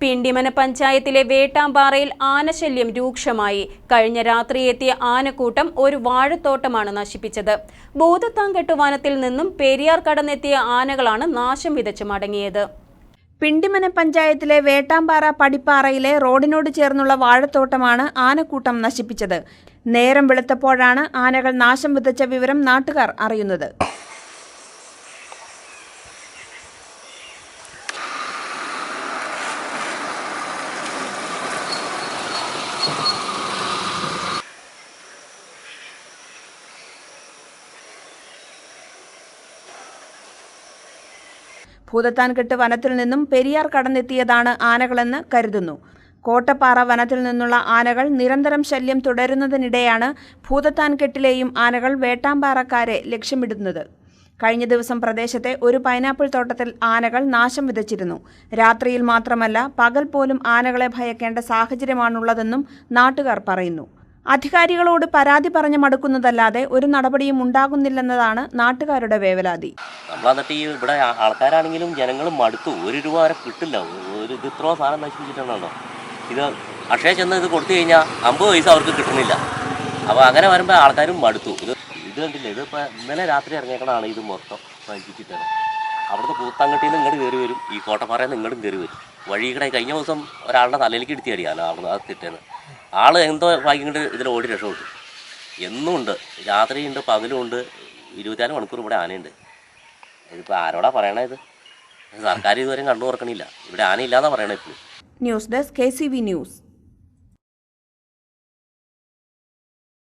പിണ്ടിമന പഞ്ചായത്തിലെ വേട്ടാമ്പാറയിൽ ആനശല്യം രൂക്ഷമായി. കഴിഞ്ഞ രാത്രി എത്തിയ ആനക്കൂട്ടം ഒരു വാഴത്തോട്ടമാണ് നശിപ്പിച്ചത്. ബോധത്താങ്കെട്ട് വനത്തിൽ നിന്നും പെരിയാർ കടന്നെത്തിയ ആനകളാണ് നാശം വിതച്ച് മടങ്ങിയത്. പിണ്ടിമന പഞ്ചായത്തിലെ വേട്ടാമ്പാറ പടിപ്പാറയിലെ റോഡിനോട് ചേർന്നുള്ള വാഴത്തോട്ടമാണ് ആനക്കൂട്ടം നശിപ്പിച്ചത്. നേരം വെളുത്തപ്പോഴാണ് ആനകൾ നാശം വിതച്ച വിവരം നാട്ടുകാർ അറിയുന്നത്. ഭൂതത്താൻകെട്ട് വനത്തിൽ നിന്നും പെരിയാർ കടന്നെത്തിയതാണ് ആനകളെന്ന് കരുതുന്നു. കോട്ടപ്പാറ വനത്തിൽ നിന്നുള്ള ആനകൾ നിരന്തരം ശല്യം തുടരുന്നതിനിടെയാണ് ഭൂതത്താൻകെട്ടിലെയും ആനകൾ വേട്ടാമ്പാറക്കാരെ ലക്ഷ്യമിടുന്നത്. കഴിഞ്ഞ ദിവസം പ്രദേശത്തെ ഒരു പൈനാപ്പിൾ തോട്ടത്തിൽ ആനകൾ നാശം വിതച്ചിരുന്നു. രാത്രിയിൽ മാത്രമല്ല പകൽ പോലും ആനകളെ ഭയക്കേണ്ട സാഹചര്യമാണുള്ളതെന്നും നാട്ടുകാർ പറയുന്നു. അധികാരികളോട് പരാതി പറഞ്ഞു മടുക്കുന്നതല്ലാതെ ഒരു നടപടിയും ഉണ്ടാകുന്നില്ലെന്നതാണ് നാട്ടുകാരുടെ വേവലാതി. നമ്മൾ എന്നിട്ട് ഈ ഇവിടെ ആൾക്കാരാണെങ്കിലും ജനങ്ങളും മടുത്തു. ഒരു രൂപ വരെ കിട്ടില്ല. ഒരു ഇത് ഇത്രയോ സാധനം നശിപ്പിച്ചിട്ടുണ്ടോ ഇത് അക്ഷയ ചെന്ന് ഇത് കൊടുത്തു കഴിഞ്ഞാൽ അമ്പത് പൈസ അവർക്ക് കിട്ടുന്നില്ല. അപ്പോൾ അങ്ങനെ വരുമ്പോൾ ആൾക്കാരും മടുത്തു. ഇത് ഇത് കണ്ടില്ല? ഇതിപ്പോൾ ഇന്നലെ രാത്രി ഇറങ്ങിയേക്കണതാണ് ഇത് മൊത്തം നശിപ്പിച്ചിട്ടാണ് അവിടുത്തെ പൂത്താങ്കട്ടിയിൽ നിന്ന് ഇങ്ങോട്ട് കയറി വരും. ഈ കോട്ടപ്പാറയിൽ നിന്ന് ഇങ്ങോട്ടും കയറി വരും. വഴി കഴിഞ്ഞ ദിവസം ഒരാളുടെ തലയിലേക്ക് ഇടുത്തി അടിയാണ് അവിടെ അത് തിട്ടേന്ന്. ആൾ എന്തോ കൊണ്ട് ഇതിൽ ഓടി രക്ഷപ്പെട്ടു. എന്നും ഉണ്ട് രാത്രിയുണ്ട് പകലുമുണ്ട്. ഇരുപത്തിനാല് മണിക്കൂർ ഇവിടെ ആനയുണ്ട്. ഇതിപ്പോൾ ആരോടാ പറയണേ ഇത്? സർക്കാർ ഇതുവരെയും കണ്ടു തുറക്കണില്ല ഇവിടെ ആനയില്ലാന്നാണ് പറയണേ ഇപ്പോൾ news desk K C V news.